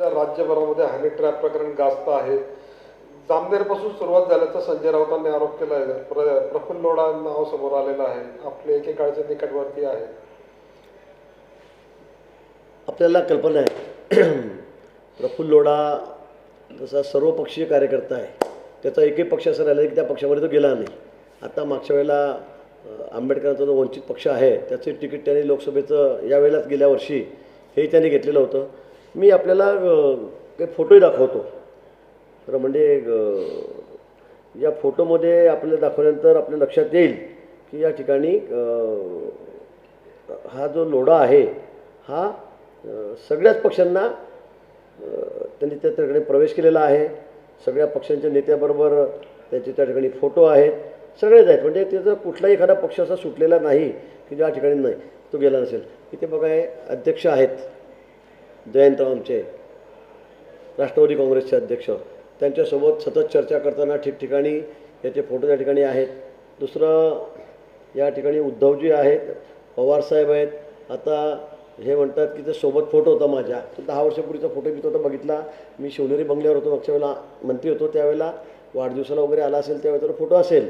राज्यभरामध्ये honey trap प्रकरण गाजत आहे. जामनेरपासून सुरुवात झाल्याचा संजय राऊतांनी आरोप केला आहे प्र प्रफुल्ल लोढा नाव समोर आलेलं आहे. आपले एकेकाळचे निकटवर्ती आहे. आपल्याला कल्पना आहे. प्रफुल्ल लोढा जसा सर्वपक्षीय कार्यकर्ता आहे. त्याचा एकही पक्ष असं राहिला की त्या पक्षामध्ये तो गेला नाही. आता मागच्या वेळेला आंबेडकरांचा जो वंचित पक्ष आहे त्याचे तिकीट त्यांनी लोकसभेचं यावेळेलाच गेल्या वर्षी हे त्यांनी घेतलेलं होतं. मी आपल्याला काही फोटोही दाखवतो. खरं म्हणजे या फोटोमध्ये आपल्याला दाखवल्यानंतर आपल्या लक्षात येईल की या ठिकाणी हा जो लोढा आहे हा सगळ्याच पक्षांना त्यांनी त्या ठिकाणी प्रवेश केलेला आहे. सगळ्या पक्षांच्या नेत्याबरोबर त्याचे त्या ठिकाणी फोटो आहेत. सगळेच आहेत. म्हणजे त्याचा कुठलाही एखादा पक्ष असा सुटलेला नाही की ज्या ठिकाणी नाही तो गेला नसेल. इथे बघा अध्यक्ष आहेत. जयंतराव आमचे राष्ट्रवादी काँग्रेसचे अध्यक्ष त्यांच्यासोबत सतत चर्चा करताना ठिकठिकाणी याचे फोटो त्या ठिकाणी आहेत. दुसरं या ठिकाणी उद्धवजी आहेत पवारसाहेब आहेत. आता हे म्हणतात की ते सोबत फोटो होता माझ्या. तर दहा वर्षापूर्वीचा फोटो मी तो बघितला. मी शिवनेरी बंगल्यावर होतो. मागच्या वेळेला मंत्री होतो. त्यावेळेला वाढदिवसाला वगैरे आला असेल त्यावेळेला तर फोटो असेल.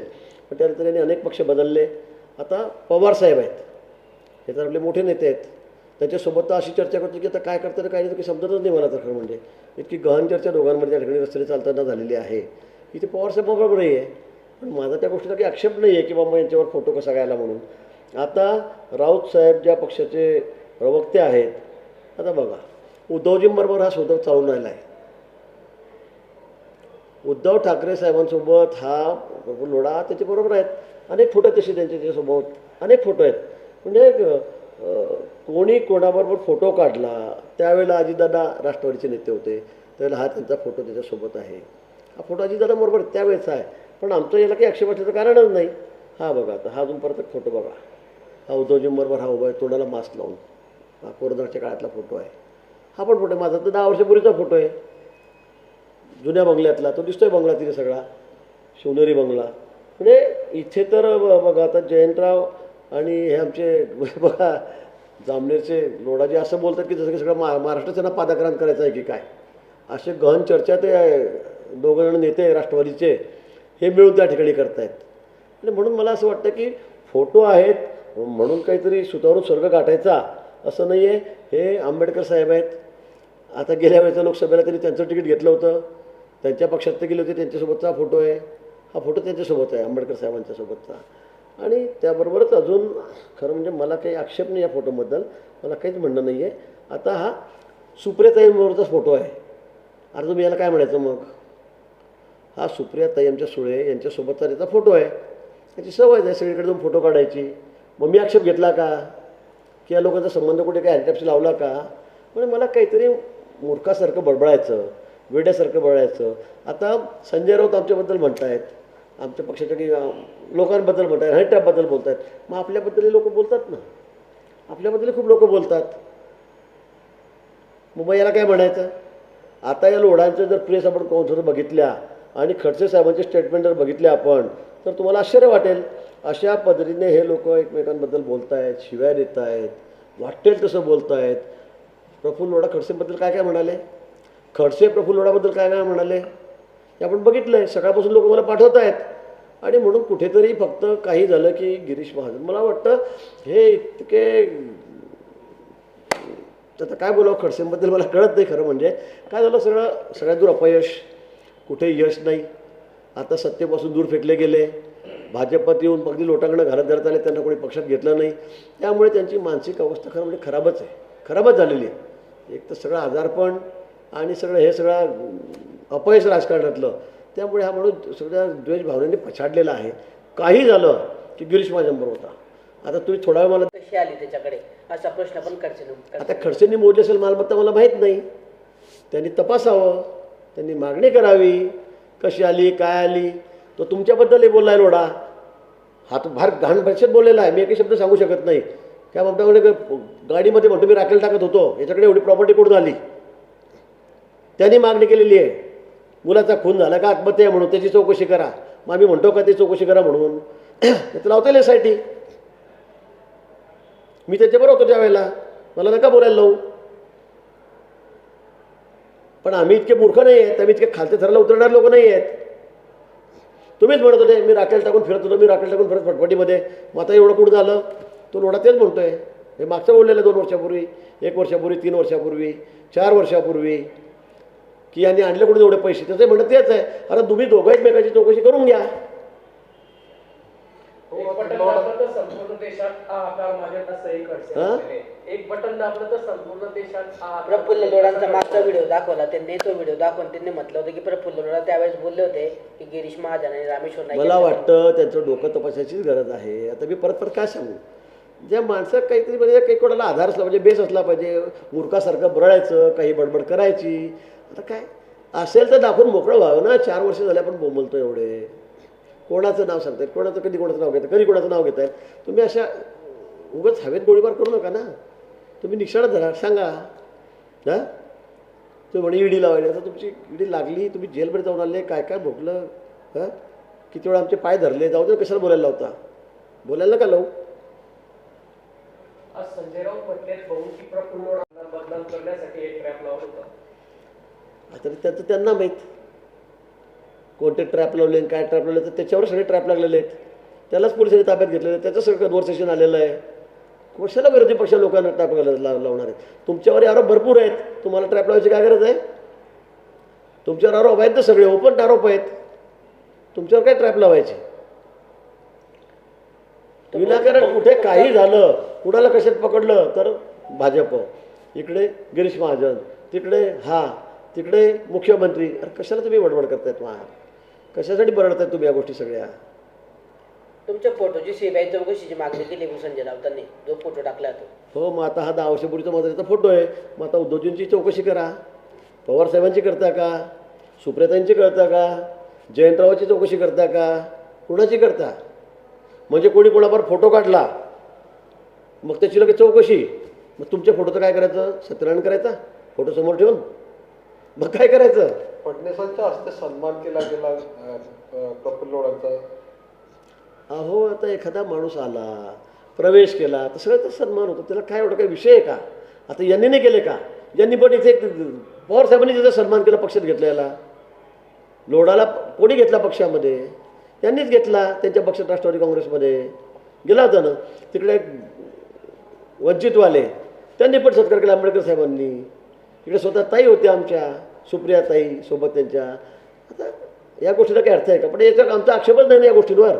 पण त्यानंतर त्यांनी अनेक पक्ष बदलले. आता पवारसाहेब आहेत. हे तर आपले मोठे नेते आहेत. त्याच्यासोबत तर अशी चर्चा करतो की आता काय करतं काय नाही काही समजतच नाही मला तर खरं म्हणजे. इतकी गहन चर्चा दोघांमध्ये त्या ठिकाणी रस्त्याने चालताना झालेली आहे. इथे पवारसाहेब बरोबरही आहे पण माझा त्या गोष्टीचा काही आक्षेप नाही आहे की बाबा यांच्यावर फोटो कसा घ्यायला म्हणून. आता राऊत साहेब ज्या पक्षाचे प्रवक्ते आहेत आता बघा उद्धवजींबरोबर हा शोधक चालून राहिला आहे उद्धव ठाकरे साहेबांसोबत हा प्रफुल्ल लोढा त्याच्याबरोबर आहेत. अनेक फोटो तसे त्यांच्या त्याच्यासोबत. अनेक फोटो आहेत. म्हणजे कोणी कोणाबरोबर फोटो काढला त्यावेळेला अजितदादा राष्ट्रवादीचे नेते होते. त्यावेळेला हा त्यांचा फोटो त्याच्यासोबत आहे. हा फोटो अजितदादाबरोबर त्यावेळेचा आहे. पण आमचं याला काही आक्षेप असल्याचं कारणच नाही. हा बघा आता हा अजून परत एक फोटो बघा. हा उद्धवजींबरोबर हा उभा आहे तोंडाला मास्क लावून. हा कोरोनाच्या काळातला फोटो आहे. हा पण फोटो आहे. माझा तर दहा वर्षापूर्वीचा फोटो आहे. जुन्या बंगल्यातला तो दिसतोय बंगला तिथे सगळा. शिवनेरी बंगला. म्हणजे इथे तर ब- बघा आता जयंतराव आणि हे आमचे बघा जामनेरचे लोडाचे असं बोलतात की जसं की सगळं मा महाराष्ट्र त्यांना पादाक्रांत करायचं आहे की काय? असे गहन चर्चा ते दोघं जण नेते राष्ट्रवादीचे हे मिळून त्या ठिकाणी करतायत. आणि म्हणून मला असं वाटतं की फोटो आहेत म्हणून काहीतरी सुतावरून स्वर्ग गाठायचा असं नाही आहे हे आंबेडकर साहेब आहेत. आता गेल्या वेळेच्या लोकसभेला त्यांनी त्यांचं तिकीट घेतलं होतं. त्यांच्या पक्षात ते गेले होते त्यांच्यासोबतचा फोटो आहे. हा फोटो त्यांच्यासोबत आहे आंबेडकर साहेबांच्यासोबतचा. आणि त्याबरोबरच अजून खरं म्हणजे मला काही आक्षेप नाही या फोटोबद्दल. मला काहीच म्हणणं नाही आहे आता हा सुप्रियाताईंबरोबरचाच फोटो आहे. अरे तुम्ही याला काय म्हणायचं मग? हा सुप्रियाताई आमच्या सुळे यांच्यासोबतचा त्याचा फोटो आहे. त्याची सवय आहे सगळीकडे जाऊन फोटो काढायची. मग मी आक्षेप घेतला का? की या लोकांचा संबंध कुठे काय? हँडटॅपशी लावला का? म्हणजे मला काहीतरी मूर्खासारखं बडबडायचं वेड्यासारखं बळायचं आता संजय राऊत आमच्याबद्दल म्हणत आहेत आमच्या पक्षाच्या काही लोकांबद्दल म्हणत आहेत हँडटॅपबद्दल बोलत आहेत मग आपल्याबद्दलही लोक बोलतात ना. आपल्याबद्दल खूप लोक बोलतात. मग याला काय म्हणायचं? आता या लोढांचं जर प्रेस आपण कॉन्सर बघितल्या आणि खडसे साहेबांचे स्टेटमेंट जर बघितले आपण तर तुम्हाला आश्चर्य वाटेल. अशा पद्धतीने हे लोक एकमेकांबद्दल बोलत आहेत शिव्या देत आहेत वाटेल तसं बोलत आहेत प्रफुल्ल लोढा खडसेबद्दल काय काय म्हणाले? खडसे प्रफुल्ल लोढाबद्दल काय काय म्हणाले? हे आपण बघितलं आहे सकाळपासून लोक मला पाठवत आहेत आणि म्हणून कुठेतरी फक्त काही झालं की गिरीश महाजन. मला वाटतं हे इतके आता काय बोलावं खडसेंबद्दल मला कळत नाही खरं म्हणजे. काय झालं सगळं सगळ्यात दूर अपयश. कुठे यश नाही. आता सत्तेपासून दूर फेकले गेले. भाजपात येऊन अगदी लोटांकडे घरात धरत आले. त्यांना कोणी पक्षात घेतलं नाही. त्यामुळे त्यांची मानसिक अवस्था खरं म्हणजे खराबच आहे. खराबच झालेली आहे. एक तर सगळं आजारपण आणि सगळं हे सगळं अपयश राजकारणातलं. त्यामुळे हा माणूस सगळ्या द्वेष भावनेने पछाडलेला आहे. काही झालं की गिरीश माझ्याबरोबर होता. आता तुम्ही थोडा वेळ मला कशी आली त्याच्याकडे? असा प्रश्न पण करशील आता खडसेंनी मोजली असेल मालमत्ता मला माहीत नाही. त्यांनी तपासावं त्यांनी मागणी करावी. कशी आली काय आली? तो तुमच्याबद्दलही बोललाय लोढा. हा तो फार घाण भाषेत बोललेला आहे. मी एकही शब्द सांगू शकत नाही. त्या बाबताकडे गाडीमध्ये म्हणतो मी राखेल टाकत होतो. याच्याकडे एवढी प्रॉपर्टी कुठून आली? त्यांनी मागणी केलेली आहे. मुलाचा खून झाला का आत्महत्या आहे म्हणून त्याची चौकशी करा. मग आम्ही म्हणतो का ती चौकशी करा म्हणून? त्याचं लावता येईल एस मी त्याच्याबरोबर होतो त्यावेळेला मला नका बोलायला लावू. पण आम्ही इतके मूर्ख नाही आहेत आम्ही इतके खालते थराला उतरणारे लोक नाही आहेत. तुम्हीच म्हणत होते मी राखेल टाकून फिरत होतो मी राखेल टाकून फिरत फटफटीमध्ये. मग आता एवढं कुठं झालं? तो लोढा तेच म्हणतोय. हे मागचं बोललेलं दोन वर्षापूर्वी एक वर्षापूर्वी तीन वर्षापूर्वी चार वर्षापूर्वी. की यांनी आणले कुठे एवढे पैसे? त्याचं म्हणत तेच आहे. अरे तुम्ही दोघं एकमेकाची चौकशी करून घ्या. हो, एक आता बटन लोढा- दाबलं तर संपूर्ण देशात हाहाकार माजेल असं एक खडसे? म्हणाले. एक बटन दाबलं तर संपूर्ण देशात हाहाकार प्रफुल्ल असं मागचा व्हिडिओ दाखवला. त्यांनी तो व्हिडिओ दाखवून त्यांनी म्हटलं होतं की प्रफुल्ल लोढा त्यावेळेस बोलले होते की गिरीश महाजन आणि रामेश्वर नाईक मला वाटतं त्यांचं डोकं तपासायचीच गरज आहे. आता मी परत परत काय सांगू? ज्या माणसं काहीतरी म्हणजे काही कोणाला आधार असला म्हणजे बेस असला पाहिजे मूर्खासारखं बरळायचं काही बडबड करायची आता काय? असेल तर दाखवून मोकळं व्हावं ना. चार वर्ष झाले आपण बोंबलतो एवढे. कोणाचं नाव सांगतायत कोणाचं कधी कोणाचं नाव घेतात कधी कोणाचं नाव घेत आहेत तुम्ही अशा उगाच हवेत गोळीबार करू नका ना. तुम्ही निशाणा धरा. सांगा. हां? तुम्ही म्हणे ईडी लावायला. आता तुमची ईडी लागली. तुम्ही जेलमध्ये जाऊन आले. काय काय भोगलं? हां? किती वेळा आमचे पाय धरले. जाऊ दे कशाला बोलायला लावता? बोलायला का लावू. आज संजय राऊत की प्रफुल्ल बदनाम करण्यासाठी एक ट्रॅप लावलं होता. आता त्याचं त्यांना माहीत. कोणते ट्रॅप लावले आणि काय ट्रॅप लावले तर त्याच्यावर सगळे ट्रॅप लागलेले आहेत. त्यालाच पोलिसांनी ताब्यात घेतलेलं आहे. त्याचं सगळं कन्व्हर्सेशन आलेलं आहे. कशाला विरोधी पक्ष लोकांना ट्रॅप लावणार आहेत? तुमच्यावर आरोप भरपूर आहेत. तुम्हाला ट्रॅप लावायची काय गरज आहे? तुमच्यावर आरोप आहेत ना सगळे. ओपन आरोप आहेत. तुमच्यावर काय ट्रॅप लावायचे? विनाकारण कुठे काही झालं कुणाला कशात पकडलं तर भाजप. इकडे गिरीश महाजन तिकडे हा. तिकडे मुख्यमंत्री अरे कशाला तुम्ही बडबड करतायत मा कशासाठी बरडतायत तुम्ही या गोष्टी सगळ्या? तुमच्या फोटोची सीबीआय चौकशीची मागणी केली संजय राऊतांनी. जो फोटो टाकला तो. हो मग आता हा दहा वर्षापूर्वीचा माझा त्याचा फोटो आहे. मग आता उद्धवजींची चौकशी करा. पवार साहेबांची करता का? सुप्रियातांची करता का? जयंतरावाची चौकशी करता का? कुणाची करता? म्हणजे कोणी कोणावर फोटो काढला मग त्याची लगेच चौकशी. मग तुमच्या फोटोचं काय करायचं? सत्यनारायण करायचा? फोटो समोर ठेवून? मग काय करायचं? फडणवीसांच्या हस्ते सन्मान केला गेला प्रफुल्ल लोढांचा. अहो आता एखादा माणूस आला प्रवेश केला तर सगळं तर सन्मान होतो. त्याला काय एवढं काही विषय आहे का? आता यांनी नाही केले का? यांनी पण इथे एक पवार साहेबांनी त्याचा सन्मान केला पक्षात घेतलेला लोढाला कोणी घेतला पक्षामध्ये? यांनीच घेतला त्यांच्या पक्षात राष्ट्रवादी काँग्रेसमध्ये. गेला होता ना तिकडे एक वंचितवाले त्यांनी पण सत्कार केला आंबेडकर साहेबांनी. इकडे स्वतः ताई होत्या आमच्या. सुप्रियाताई सोबत त्यांच्या आता या गोष्टीला काही अर्थ आहे का? पण याचा आमचा आक्षेपच नाही ना या गोष्टींवर.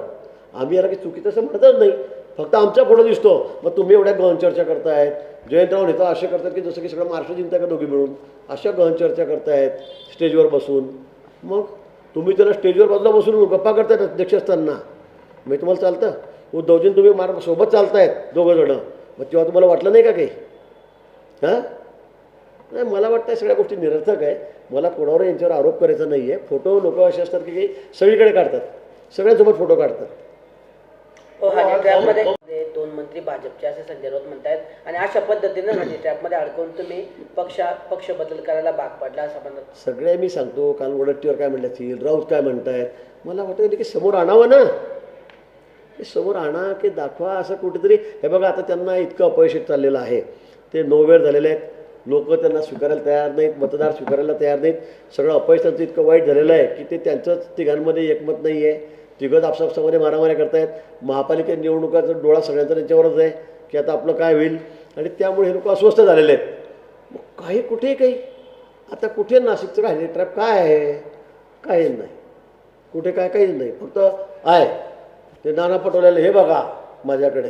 आम्ही याला काही चुकीचं असं म्हणतच नाही. फक्त आमचा फोटो दिसतो. मग तुम्ही एवढ्या गहन चर्चा करतायत. जयंतराव नेता असे करतात की जसं की सगळं महाराष्ट्र जिंकताय का दोघी मिळून? अशा गहन चर्चा करतायत स्टेजवर बसून. मग तुम्ही त्याला स्टेजवर बाजूला बसून गप्पा करतायत अध्यक्ष असताना. मग तुम्हाला चालतं. उद्धवजीन तुम्ही मार सोबत चालतायत दोघं जणं. मग तेव्हा तुम्हाला वाटलं नाही का काही? हां? नाही मला वाटतं सगळ्या गोष्टी निरर्थक आहे. मला कोणावर यांच्यावर आरोप करायचा नाही आहे फोटो लोक असे असतात की सगळीकडे काढतात. सगळ्यांसोबत फोटो काढतात. हो ट्रॅपमध्ये दोन मंत्री भाजपचे असे संजय राऊत म्हणतायत आणि अशा पद्धतीनं हनी ट्रॅपमध्ये अडकून तुम्ही पक्षा पक्ष बदल करायला भाग पडला असं म्हणत सगळे मी सांगतो काल वडट्टीवर काय म्हणले असतील राऊत काय म्हणतायत. मला वाटतं की समोर आणावं ना. हे समोर आणा की दाखवा असं कुठेतरी. हे बघा आता त्यांना इतकं अपयशित चाललेलं आहे. ते नोवेर झालेले आहेत. लोक त्यांना स्वीकारायला तयार नाहीत मतदार स्वीकारायला तयार नाहीत. सगळं अपयश त्यांचं इतकं वाईट झालेलं आहे की ते त्यांचंच तिघांमध्ये एकमत नाही आहे तिघंच आपसापसामध्ये मारामाऱ्या करतायत. महापालिका निवडणुकाचा डोळा सगळ्यांचा त्यांच्यावरच आहे की आता आपलं काय होईल. आणि त्यामुळे हे लोक अस्वस्थ झालेले आहेत. मग काही कुठे काही? आता कुठे नाशिकचं काय ट्रॅप काय आहे? काही नाही. कुठे काय काहीच नाही. फक्त आहे. ते नाना पटोल्याला हे बघा माझ्याकडे.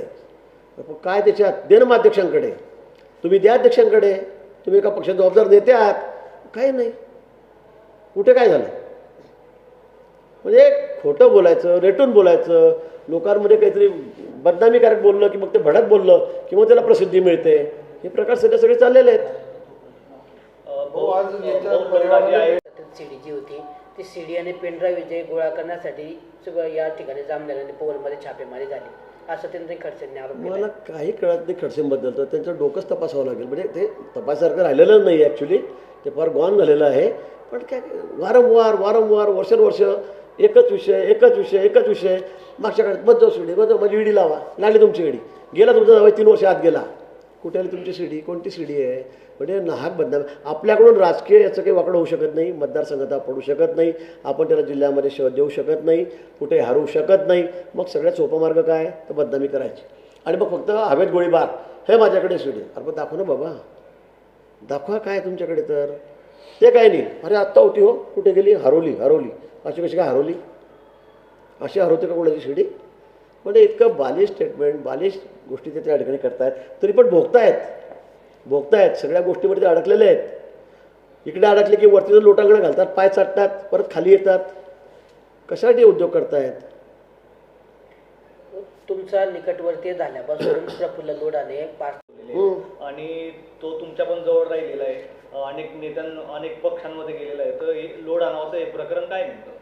काय त्याच्यात? दे ना मग अध्यक्षांकडे. तुम्ही द्या अध्यक्षांकडे. तुम्ही एका पक्षाचे जबाबदार नेते आहात. काही नाही. कुठे काय झालं? म्हणजे खोटं बोलायचं रेटून बोलायचं लोकांमध्ये काहीतरी बदनामीकारक बोललं की मग ते भडक बोललं की मग त्याला प्रसिद्धी मिळते हे प्रकार सध्या सगळे चाललेले आहेत. हो आज याच्या परिणामाने सीडी जी होती ती सीडी आणि पेनड्राईव्ह जे गोळा करण्यासाठी सगळं या ठिकाणी जामनेर आणि पोवलमध्ये छापेमारी झाली. असं त्यांनी खडसेंनी आरोप केला. मला काही कळत नाही खडसेंबद्दल तर त्यांचं डोकंच तपासावं लागेल. म्हणजे ते तपासासारखं राहिलेलं नाही ॲक्च्युली ते फार गॉन झालेलं आहे. पण काय वारंवार वारंवार वर्षानुवर्ष एकच विषय एकच विषय एकच विषय. मागच्या काळात बद्दल सुडी बद्दल माझी इडी लावा. लागली तुमची इडी. गेला तुमचा जावई तीन वर्ष आत गेला. कुठे आली तुमची शिडी कोणती शिडी आहे? म्हणजे नाहक बदनाम आपल्याकडून राजकीय याचं काही वाकडं होऊ शकत नाही. मतदारसंघात पडू शकत नाही. आपण त्याला जिल्ह्यामध्ये शोध देऊ शकत नाही. कुठे हरवू शकत नाही. मग सगळ्यात सोपा मार्ग काय? तर बदनामी करायची. आणि मग फक्त हवेत गोळीबार. हे माझ्याकडे शिडी अरे मग दाखव ना बाबा. दाखवा काय आहे तुमच्याकडे तर. ते काय नाही. अरे आत्ता होती हो. कुठे गेली? हरवली हरवली अशी कशी काय हरवली अशी हरवते का कोणाची शिडी म्हणजे इतकं बालिश स्टेटमेंट बालिश गोष्टी ते त्या ठिकाणी करतायत. तरी पण भोगतायत. भोगतायत. सगळ्या गोष्टीमध्ये ते अडकलेले आहेत. इकडे अडकले की वरती लोटांगणं घालतात पाय चाटतात परत खाली येतात. कशासाठी उद्योग करतायत? तुमचा निकटवर्तीय झाल्यापासून प्रफुल्ल हम्म. आणि तो तुमच्या पण जवळ राहिलेला आहे. अनेक नेत्यां अनेक पक्षांमध्ये गेलेला आहे. तर लोड आणावचं हे प्रकरण काय नेमकं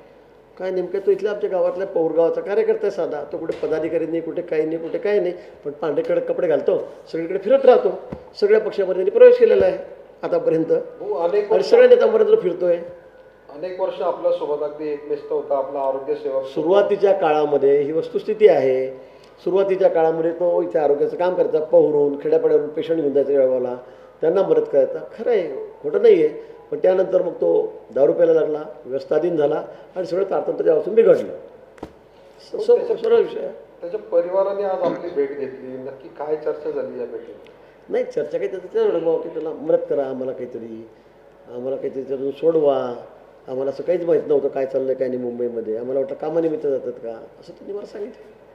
काय नेमकं तो इथल्या आमच्या गावातल्या पौरगावाचा कार्यकर्ता आहे साधा. तो कुठे पदाधिकारी नाही कुठे काही नाही कुठे काही नाही. पण पांढरे कडक कपडे घालतो सगळीकडे फिरत राहतो. सगळ्या पक्षामध्ये त्यांनी प्रवेश केलेला आहे आतापर्यंत. अनेक आणि सगळ्या नेत्यांपर्यंत तो फिरतोय. अनेक वर्ष आपल्यासोबत अगदी एकनिष्ठ होता आपला आरोग्य सेवक सुरुवातीच्या काळामध्ये ही वस्तुस्थिती आहे. सुरुवातीच्या काळामध्ये तो इथे आरोग्याचं काम करायचा पहुरून खेड्यापाड्यावरून पेशंट घेऊन जायचा जळगावला त्यांना मदत करायचा खरं आहे खोटं नाही आहे पण त्यानंतर मग तो दारू प्यायला लागला व्यवस्थाधीन झाला आणि सगळं तारतंत्र असून बिघडलं. स- स- सरळ विषय. त्याच्या परिवाराने आज आपली भेट घेतली. नक्की काय चर्चा झाली या भेटीत? नाही चर्चा काही त्याचं बाबा की त्याला मदत करा आम्हाला काहीतरी. आम्हाला काहीतरी त्यातून सोडवा. आम्हाला असं काहीच माहीत नव्हतं काय चाललंय काय नाही मुंबईमध्ये. आम्हाला वाटलं कामानिमित्त जातात का? असं त्यांनी मला सांगितलं.